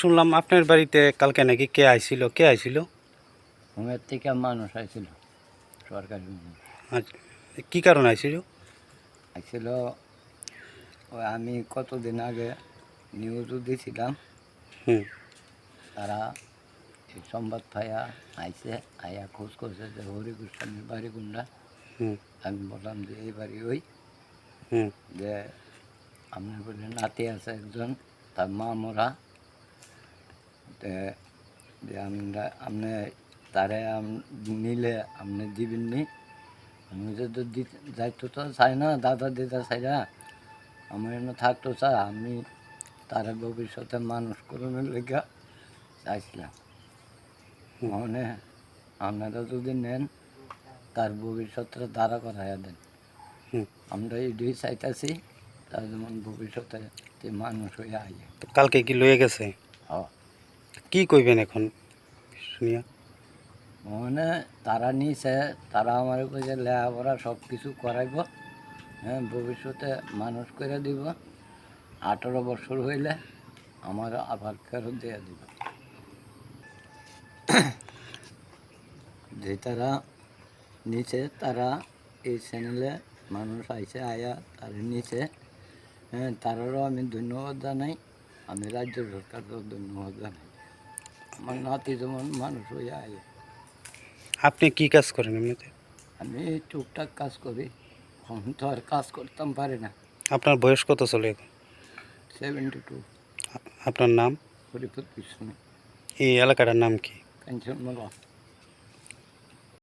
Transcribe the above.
শুনলাম আপনার বাড়িতে কালকে নাকি কে আইছিল? কে আইছিল? ঘুমের থেকে মানুষ আইছিল সরকারি কি কারণ আইছিল? আইছিল ওই আমি কতদিন আগে নিউজও দিয়েছিলাম হুম। তারা এই সংবাদ পাইয়া আইছে আইয়া খোঁজ করছে যে হরি গোস্বামীর বাড়ি কোনটা। হুম। আমি বললাম যে এই বাড়ি ওই। হুম। যে আপনার বলে নাতি আছে একজন তার মা মরা। যে আমরা আপনি তারে নিলে আপনি দিবেন নি। আমি দিতে যাইতো তো চাই না দাদা দিতে চাই না। আমার এনে থাকতো চা আমি তারা ভবিষ্যতে মানুষ করণের লেগে চাইছিলাম। মানে আপনারা যদি নেন তার ভবিষ্যৎটা দাঁড়া করাইয়া দেন। আমরা এটাই চাইতেছি তার যেমন ভবিষ্যতে মানুষ হয়ে আইয়ে। কালকে কি লয়ে গেছে? হ্যাঁ। কি কইবেন এখন, শুনিয়া? মানে তারা নিছে, তারা আমার কাছে লেখাপড়া সব কিছু করাইব হ্যাঁ ভবিষ্যতে মানুষ করে দিব। আঠারো বছর হইলে আমার আবার ফেরত দিয়ে দিব। যে তারা নিচে তারা এই চ্যানেলে মানুষ আইছে, আয়া তারা নিচে হ্যাঁ তারারও আমি ধন্যবাদ জানাই, আমি রাজ্য সরকারকেও ধন্যবাদ জানাই। আমার নাতি যেমন মানুষ হয়ে আয়ে। আপনি কি কাজ করেন এমনিতে? আমি টুকটাক কাজ করি। এখন তো আর কাজ করতাম পারি না। আপনার বয়স কত চলে এখন? Seventy two. আপনার নাম? হরিপত কৃষ্ণ। এই এলাকাটার নাম কি? কাঞ্চনমালা